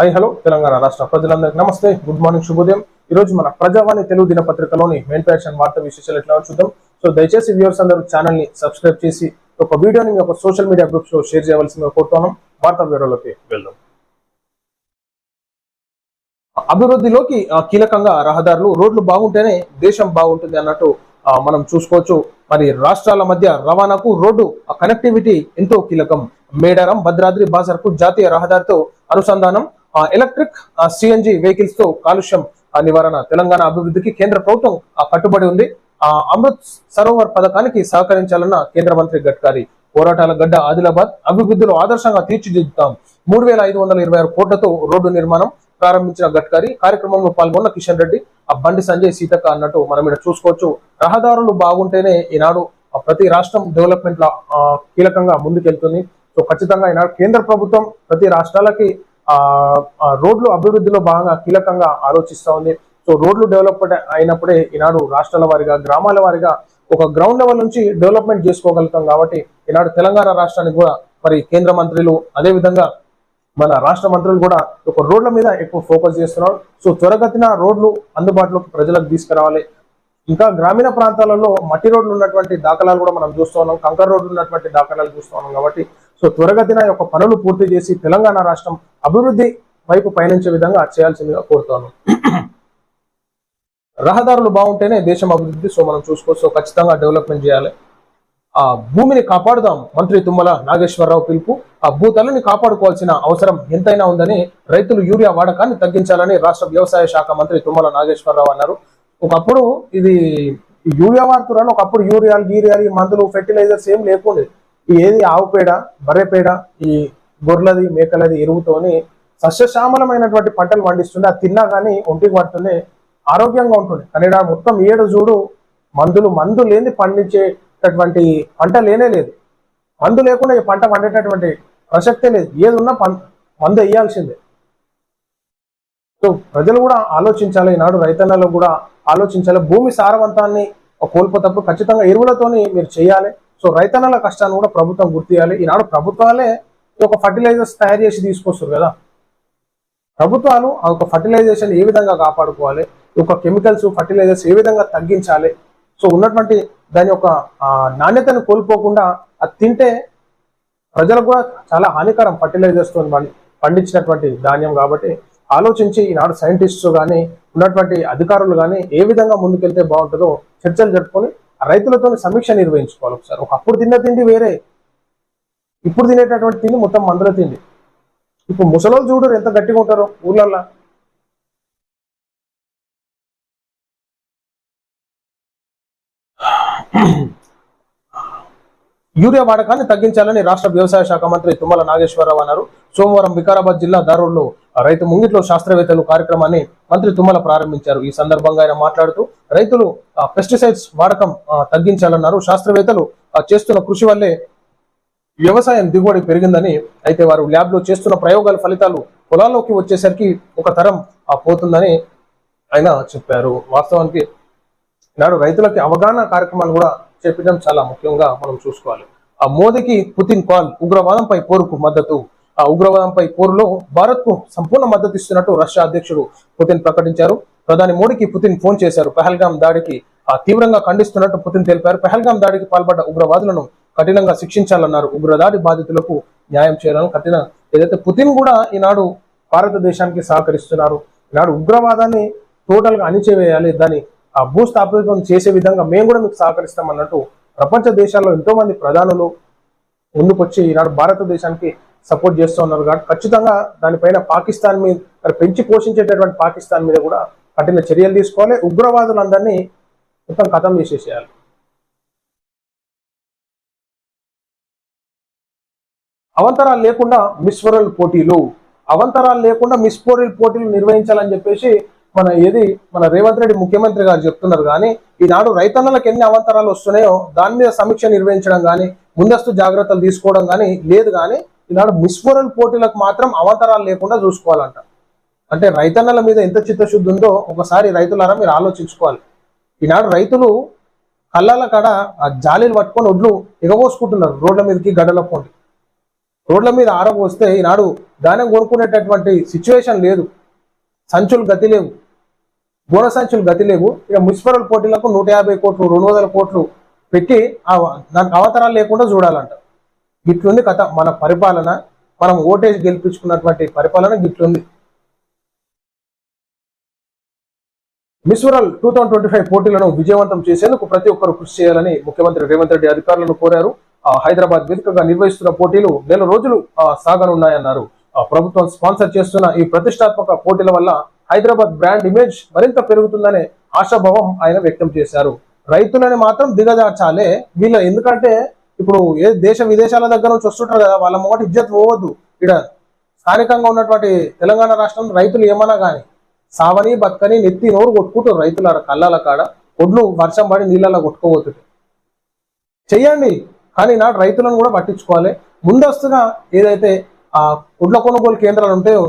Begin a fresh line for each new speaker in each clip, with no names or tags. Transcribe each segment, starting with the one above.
High hello Telangana రాష్ట్ర ప్రజలందరికీ నమస్తే. గుడ్ మార్నింగ్ శుభోదయం. ఈ రోజు మన ప్రజావాణి తెలుగు దినపత్రికలోని మెయిన్ ప్యాషన్ వార్త విశేషాలు ఎట్లా చూద్దాం. సో దయచేసి వ్యూవర్స్ అందరూ ఛానల్ని సబ్స్క్రైబ్ చేసి ఒక వీడియోని మీ యొక్క సోషల్ మీడియా గ్రూప్స్లో షేర్ చేయవలసిందిగా కోరుతున్నాం. వార్తా వివరాలకి వెళ్దాం. అభివృద్ధిలోకి కీలకంగా రహదారులు రోడ్లు బాగుంటేనే దేశం బాగుంటుంది అన్నట్టు మనం చూసుకోవచ్చు. మరి రాష్ట్రాల మధ్య రవాణాకు రోడ్డు కనెక్టివిటీ ఎంతో కీలకం. మేడారం భద్రాద్రి బాజర్కు జాతీయ రహదారితో అనుసంధానం ఎలక్ట్రిక్ సిఎన్జి వెహికల్స్తో కాలుష్యం ఆ, నివారణ తెలంగాణ అభివృద్ధికి కేంద్ర ప్రభుత్వం ఆ, కట్టుబడి ఉంది. ఆ, అమృత్ సరోవర్ పథకానికి సహకరించాలన్న కేంద్ర మంత్రి గడ్కరీ పోరాటాల గడ్డ ఆదిలాబాద్ అభివృద్ధిలో ఆదర్శంగా తీర్చిదిద్దుతాం. మూడు వేల ఐదు వందల ఇరవై ఆరు కోట్లతో రోడ్డు నిర్మాణం ప్రారంభించిన గడ్కరీ కార్యక్రమంలో పాల్గొన్న కిషన్ రెడ్డి ఆ బండి సంజయ్ సీతక్క అన్నట్టు మనం ఇక్కడ చూసుకోవచ్చు. రహదారులు బాగుంటేనే ఈనాడు ప్రతి రాష్ట్రం డెవలప్మెంట్లో కీలకంగా ముందుకెళ్తుంది. సో ఖచ్చితంగా ఈనాడు కేంద్ర ప్రభుత్వం ప్రతి రాష్ట్రాలకి రోడ్లు అభివృద్ధిలో బాగా కీలకంగా ఆలోచిస్తూ ఉంది. సో రోడ్లు డెవలప్మెంట్ అయినప్పుడే ఈనాడు రాష్ట్రాల వారిగా గ్రామాల వారిగా ఒక గ్రౌండ్ లెవెల్ నుంచి డెవలప్మెంట్ చేసుకోగలుగుతాం కాబట్టి ఈనాడు తెలంగాణ రాష్ట్రానికి కూడా మరి కేంద్ర మంత్రులు అదే విధంగా మన రాష్ట్ర మంత్రులు కూడా ఒక రోడ్ల మీద ఎక్కువ ఫోకస్ చేస్తున్నారు. సో త్వరగతిన రోడ్లు అందుబాటులోకి ప్రజలకు తీసుకురావాలి. ఇంకా గ్రామీణ ప్రాంతాలలో మట్టి రోడ్లు ఉన్నటువంటి దాఖలాలు కూడా మనం చూస్తూ ఉన్నాం. కంకర్ రోడ్లు ఉన్నటువంటి దాఖలాలు చూస్తూ ఉన్నాం కాబట్టి సో త్వరగతిన యొక్క పనులు పూర్తి చేసి తెలంగాణ రాష్ట్రం అభివృద్ధి వైపు పయనించే విధంగా చేయాల్సిందిగా కోరుతాను. రహదారులు బాగుంటేనే దేశం అభివృద్ధి. సో మనం చూసుకోవచ్చు సో ఖచ్చితంగా డెవలప్మెంట్ చేయాలి. ఆ భూమిని కాపాడుదాం మంత్రి తుమ్మల నాగేశ్వరరావు పిలుపు. ఆ భూతలని కాపాడుకోవాల్సిన అవసరం ఎంతైనా ఉందని రైతులు యూరియా వాడకాన్ని తగ్గించాలని రాష్ట్ర వ్యవసాయ శాఖ మంత్రి తుమ్మల నాగేశ్వరరావు అన్నారు. ఒకప్పుడు ఇది యూరియా వాడుతున్నారు ఒకప్పుడు యూరియాలు గీరియాలు ఈ మందులు ఫెర్టిలైజర్స్ ఏం లేకుండే. ఏది ఆవు పేడ బర్రె పేడ ఈ గొర్రెలది మేకలది ఎరువుతోని సస్యశ్యామలమైనటువంటి పంటలు పండిస్తుండే. అది తిన్నా కానీ ఒంటికి పడుతుండే. ఆరోగ్యంగా ఉంటుంది కానీ మొత్తం ఏడు చూడు మందులు మందు లేని పండించేటటువంటి పంట లేనే లేదు. మందు లేకుండా ఈ పంట పండేటటువంటి ప్రసక్తే లేదు. ఏది ఉన్నా పం- మందు వేయాల్సిందే. సో ప్రజలు కూడా ఆలోచించాలి. ఈనాడు రైతన్నలు కూడా ఆలోచించాలి. భూమి సారవంతాన్ని కోల్పోతప్పుడు ఖచ్చితంగా ఎరువులతోని మీరు చేయాలి. సో రైతన్నల కష్టాన్ని కూడా ప్రభుత్వం గుర్తియాలి ఈనాడు ప్రభుత్వాలే ఒక ఫర్టిలైజర్స్ తయారు చేసి తీసుకొస్తారు కదా. ప్రభుత్వాలు ఆ యొక్క ఫర్టిలైజేషన్ ఏ విధంగా కాపాడుకోవాలి? ఒక కెమికల్స్ ఫర్టిలైజర్స్ ఏ విధంగా తగ్గించాలి? సో ఉన్నటువంటి దాని యొక్క నాణ్యతను కోల్పోకుండా అది తింటే ప్రజలకు కూడా చాలా హానికరం ఫర్టిలైజర్స్తో పండించినటువంటి ధాన్యం కాబట్టి ఆలోచించి ఈనాడు సైంటిస్ట్స్ కానీ ఉన్నటువంటి అధికారులు కానీ ఏ విధంగా ముందుకెళ్తే బాగుంటుందో చర్చలు జరుపుకొని రైతులతో సమీక్ష నిర్వహించుకోవాలి ఒకసారి. ఒకప్పుడు తిన్న తిండి వేరే. ఇప్పుడు తినేటటువంటి తిండి మొత్తం మందుల తిండి. ఇప్పుడు ముసలోళ్ళు చూడరు ఎంత గట్టిగా ఉంటారో ఊర్లల్లో. యూరియా వాడకాన్ని తగ్గించాలని రాష్ట్ర వ్యవసాయ శాఖ మంత్రి తుమ్మల నాగేశ్వరరావు అన్నారు. సోమవారం వికారాబాద్ జిల్లా దారుల్లో రైతు ముంగిట్లో శాస్త్రవేత్తలు కార్యక్రమాన్ని మంత్రి తుమ్మల ప్రారంభించారు. ఈ సందర్భంగా ఆయన మాట్లాడుతూ రైతులు పెస్టిసైడ్స్ వాడకం తగ్గించాలన్నారు. శాస్త్రవేత్తలు చేస్తున్న కృషి వల్లే వ్యవసాయం దిగుబడి పెరిగిందని అయితే వారు ల్యాబ్లో చేస్తున్న ప్రయోగాల ఫలితాలు పొలాల్లోకి వచ్చేసరికి ఒక తరం ఆ, పోతుందని ఆయన చెప్పారు. వాస్తవానికి నాడు రైతులకి అవగాహన కార్యక్రమాలు కూడా చెప్పడం చాలా ముఖ్యంగా మనం చూసుకోవాలి. ఆ మోదీకి పుతిన్ కాల్ ఉగ్రవాదంపై పోరుకు మద్దతు. ఆ ఉగ్రవాదంపై పోరులో భారత్కు సంపూర్ణ మద్దతు ఇస్తున్నట్టు రష్యా అధ్యక్షుడు పుతిన్ ప్రకటించారు. ప్రధాని మోడీకి పుతిన్ ఫోన్ చేశారు. పెహల్గాం దాడికి ఆ తీవ్రంగా ఖండిస్తున్నట్టు పుతిన్ తెలిపారు. పెహల్గాం దాడికి పాల్పడ్డ ఉగ్రవాదులను కఠినంగా శిక్షించాలన్నారు. ఉగ్రదాడి బాధితులకు న్యాయం చేయాలని కఠిన ఏదైతే పుతిన్ కూడా ఈనాడు భారతదేశానికి సహకరిస్తున్నారు. ఈనాడు ఉగ్రవాదాన్ని టోటల్గా అణిచివేయాలి. దాన్ని భూస్థాపితం చేసే విధంగా మేము కూడా మీకు సహకరిస్తాం అన్నట్టు ప్రపంచ దేశాల్లో ఎంతో మంది ప్రధానులు ముందుకొచ్చి ఈనాడు భారతదేశానికి సపోర్ట్ చేస్తూ ఉన్నారు. కాబట్టి ఖచ్చితంగా దానిపైన పాకిస్తాన్ మీద పెంచి పోషించేటటువంటి పాకిస్తాన్ మీద కూడా కఠిన చర్యలు తీసుకోవాలి. ఉగ్రవాదులందరినీ మొత్తం ఖతం చేసేసేయాలి. అవంతరాలు లేకుండా మిస్ వరల్డ్ పోటీలు అవంతరాలు లేకుండా మిస్ వరల్డ్ పోటీలు నిర్వహించాలని చెప్పేసి మన ఏది మన రేవంత్ రెడ్డి ముఖ్యమంత్రి గారు చెప్తున్నారు కానీ ఈనాడు రైతన్నలకు ఎన్ని అవంతరాలు వస్తున్నాయో దాని మీద సమీక్ష నిర్వహించడం కానీ ముందస్తు జాగ్రత్తలు తీసుకోవడం కానీ లేదు కానీ ఈనాడు మిస్ పోటీలకు మాత్రం అవంతరాలు లేకుండా చూసుకోవాలంట. అంటే రైతన్నల మీద ఎంత చిత్తశుద్ధి ఉందో ఒకసారి రైతులారా మీరు ఆలోచించుకోవాలి. ఈనాడు రైతులు కళ్ళల కాడ ఆ జాలీలు పట్టుకొని ఒడ్లు ఎగబోసుకుంటున్నారు రోడ్ల మీదకి గడ్డల రోడ్ల మీద ఆరబోస్తే ఈనాడు ధాన్యం కొనుక్కునేటటువంటి సిచ్యువేషన్ లేదు. సంచులు గతి లేవు. గోడ సంచులు గతి లేవు. ఇక మున్సిపల్ పోటీలకు నూట యాభై కోట్లు రెండు వందల కోట్లు పెట్టి ఆ దానికి అవతరాలు లేకుండా చూడాలంట. గిట్లుంది కథ. మన పరిపాలన మనం ఓటేజ్ గెలిపించుకున్నటువంటి పరిపాలన గిట్లుంది. Miss World two thousand twenty five పోటీలను విజయవంతం చేసేందుకు ప్రతి ఒక్కరు కృషి చేయాలని ముఖ్యమంత్రి రేవంత్ రెడ్డి అధికారులను కోరారు. ఆ, హైదరాబాద్ వేదికగా నిర్వహిస్తున్న పోటీలు నెల రోజులు సాగనున్నాయన్నారు. ప్రభుత్వం స్పాన్సర్ చేస్తున్న ఈ ప్రతిష్టాత్మక పోటీల వల్ల హైదరాబాద్ బ్రాండ్ ఇమేజ్ మరింత పెరుగుతుందనే ఆశాభావం ఆయన వ్యక్తం చేశారు. రైతులని మాత్రం దిగజార్చాలే. వీళ్ళ ఎందుకంటే ఇప్పుడు ఏ దేశ విదేశాల దగ్గర నుంచి వస్తుంటారు కదా వాళ్ళ మొదటి ఇజ్జత్ పోవద్దు. ఇక్కడ స్థానికంగా ఉన్నటువంటి తెలంగాణ రాష్ట్రం రైతులు ఏమన్నా కానీ సావని బక్కని నెత్తి నోరు కొట్టుకుంటారు రైతుల కళ్ళాల కాడ. ఒడ్లు వర్షం పడి నీళ్ళలో కొట్టుకోబోతుంది చెయ్యండి. కానీ నాటి రైతులను కూడా పట్టించుకోవాలి. ముందస్తుగా ఏదైతే ఆ గుడ్ల కొనుగోలు కేంద్రాలు ఉంటాయో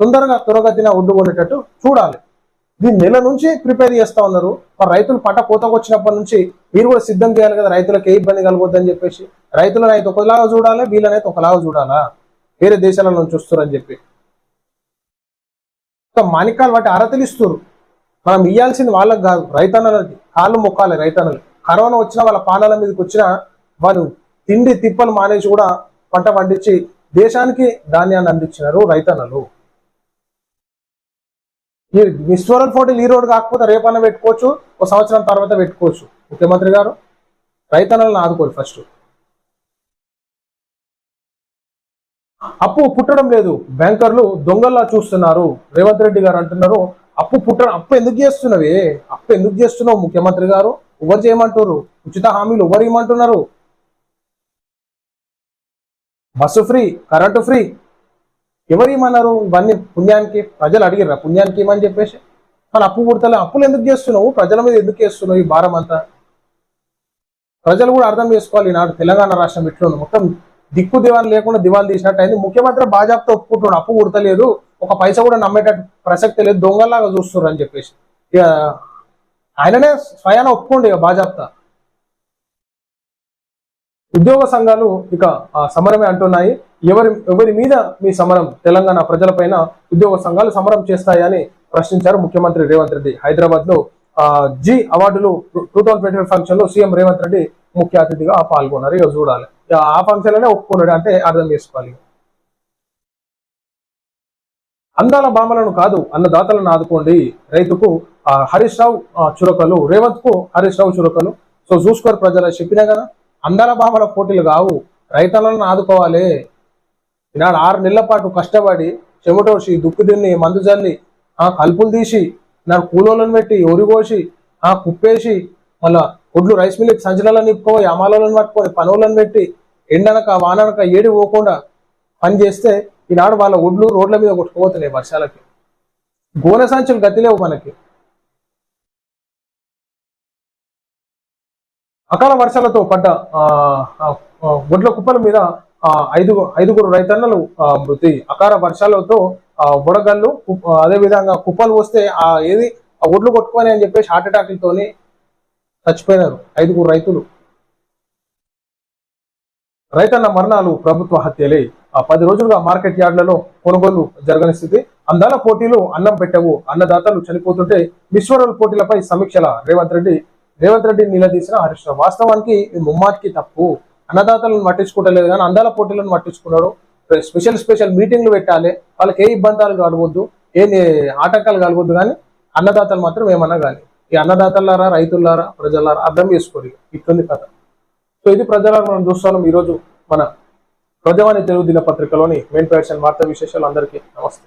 తొందరగా త్వరగతిన ఒడ్డు కొనేటట్టు చూడాలి. దీన్ని నెల నుంచి ప్రిపేర్ చేస్తా ఉన్నారు. మరి రైతులు పంట కోతకు వచ్చినప్పటి నుంచి మీరు కూడా సిద్ధం చేయాలి కదా రైతులకు ఏ ఇబ్బంది కలగొద్దని చెప్పేసి. రైతులను అయితే ఒకలాగా చూడాలి వీళ్ళనైతే ఒకలాగా చూడాలా? వేరే దేశాల నుంచి వస్తారని చెప్పి. మాణికాలు వాటి అరతలిస్తారు మనం ఇవ్వాల్సింది వాళ్ళకి కాదు రైతన్నలకి. కాళ్ళు మొక్కాలి రైతన్నలు. కరోనా వచ్చిన వాళ్ళ పానాల మీదకి వచ్చిన వాళ్ళు తిండి తిప్పలు మానేసి కూడా పంట పండించి దేశానికి ధాన్యాన్ని అందించినారు రైతన్నలు. ఈ విశ్వరల్ పోటీలు ఈ రోడ్డు కాకపోతే రేపన్న పెట్టుకోవచ్చు ఒక సంవత్సరం తర్వాత పెట్టుకోవచ్చు. ముఖ్యమంత్రి గారు రైతన్నలను ఆదుకోరు ఫస్ట్. అప్పు పుట్టడం లేదు బ్యాంకర్లు దొంగల్లా చూస్తున్నారు. రేవంత్ రెడ్డి గారు అంటున్నారు అప్పు పుట్టడం అప్పు ఎందుకు చేస్తున్నవి? అప్పు ఎందుకు చేస్తున్నావు ముఖ్యమంత్రి గారు? ఎవరు చేయమంటారు ఉచిత హామీలు ఎవరు ఇవ్వమంటున్నారు? Bus free current free. ఎవరు ఏమన్నారు? ఇవన్నీ పుణ్యానికి ప్రజలు అడిగిర్రా? పుణ్యానికి ఏమని చెప్పేసి? మన అప్పు పుడతలే. అప్పులు ఎందుకు చేస్తున్నావు? ప్రజల మీద ఎందుకు చేస్తున్నావు ఈ భారం అంతా? ప్రజలు కూడా అర్థం చేసుకోవాలి. ఈనాడు తెలంగాణ రాష్ట్రం ఇట్లుంది మొత్తం దిక్కు దివాన్ లేకుండా దివాలు తీసినట్టు అయింది. ముఖ్యమంత్రి భాజపాతో ఒప్పుకుంటున్నాడు. అప్పు కుడతలేదు ఒక పైసా కూడా నమ్మేటట్టు ప్రసక్తి లేదు. దొంగలాగా చూస్తున్నారు అని చెప్పేసి. ఇక ఆయననే స్వయాన ఒప్పుకోండి ఇక బాజాప్తా. ఉద్యోగ సంఘాలు ఇక ఆ, సమరమే అంటున్నాయి. ఎవరి ఎవరి మీద మీ సమరం తెలంగాణ ప్రజలపైన ఉద్యోగ సంఘాలు సమరం చేస్తాయని ప్రశ్నించారు ముఖ్యమంత్రి రేవంత్ రెడ్డి. హైదరాబాద్లో జి అవార్డులు టూ థౌసండ్ ట్వంటీ ఫంక్షన్లో సీఎం రేవంత్ రెడ్డి ముఖ్య అతిథిగా పాల్గొన్నారు. ఇక చూడాలి. ఆ ఫంక్షన్లోనే ఒప్పుకున్నాడు. అంటే అర్థం చేసుకోవాలి. అందాల బామలను కాదు అన్నదాతలను ఆదుకోండి. రైతుకు హరీష్ రావు చురకలు రేవంత్కు హరీష్ రావు చురకలు. సో చూసుకోరు ప్రజలు చెప్పినా కదా అందాల భామల పోటీలు కావు. రైతులను ఆదుకోవాలి. ఈనాడు ఆరు నెలల పాటు కష్టపడి చెమటోసి దుక్కు తిన్ని మందు జల్లి ఆ కలుపులు తీసి నాకు కూలోలను పెట్టి ఒరిగోసి ఆ కుప్పేసి మళ్ళా ఒడ్లు రైస్ మిల్లుకి సంచలలో నిప్పుకోయి అమాలను పట్టుకొని పనులను పెట్టి ఎండనక వాననక ఏడి పోకుండా పని చేస్తే ఈనాడు వాళ్ళ ఒడ్లు రోడ్ల మీద కొట్టుకుపోతున్నాయి వర్షాలకి. గోనె సంచులు గతిలేవు మనకి. అకాల వర్షాలతో పడ్డ ఆ, ఒడ్ల కుప్పల మీద ఐదు ఐదుగురు రైతన్నలు మృతి. అకాల వర్షాలతో ఆ, బుడగళ్ళు అదే విధంగా కుప్పలు వస్తే ఆ ఏది ఆ ఒడ్లు కొట్టుకొని అని చెప్పేసి హార్ట్ అటాక్లతోని చచ్చిపోయినారు ఐదుగురు రైతులు. రైతన్న మరణాలు ప్రభుత్వ హత్యలే. ఆ పది రోజులుగా మార్కెట్ యార్డ్లలో కొనుగోలు జరగని స్థితి. అందాల పోటీలు అన్నం పెట్టవు. అన్నదాతలు చనిపోతుంటే విశ్వరల్ పోటీలపై సమీక్షల రేవంత్ రెడ్డి రేవంత్ రెడ్డి నిలదీసిన హరీష్ రావు. వాస్తవానికి ఇది ముమ్మాటికి తప్పు. అన్నదాతలను పట్టించుకోవట్లేదు కానీ అందాల పోటీలను పట్టించుకున్నాడు. స్పెషల్ స్పెషల్ మీటింగ్లు పెట్టాలి. వాళ్ళకి ఏ ఇబ్బందాలు కలగొద్దు ఏ ఆటంకాలు కలగొద్దు కానీ అన్నదాతలు మాత్రం ఏమన్నా కానీ. ఈ అన్నదాతలారా రైతులారా ప్రజలారా అర్థం చేసుకోరు ఇట్లుంది కథ. సో ఇది ప్రజలను మనం చూస్తున్నాం. ఈరోజు మన ప్రజావాణి తెలుగు దినపత్రికలోని మెయిన్ పేర్షన్ వార్తా విశేషాలు అందరికీ నమస్తే.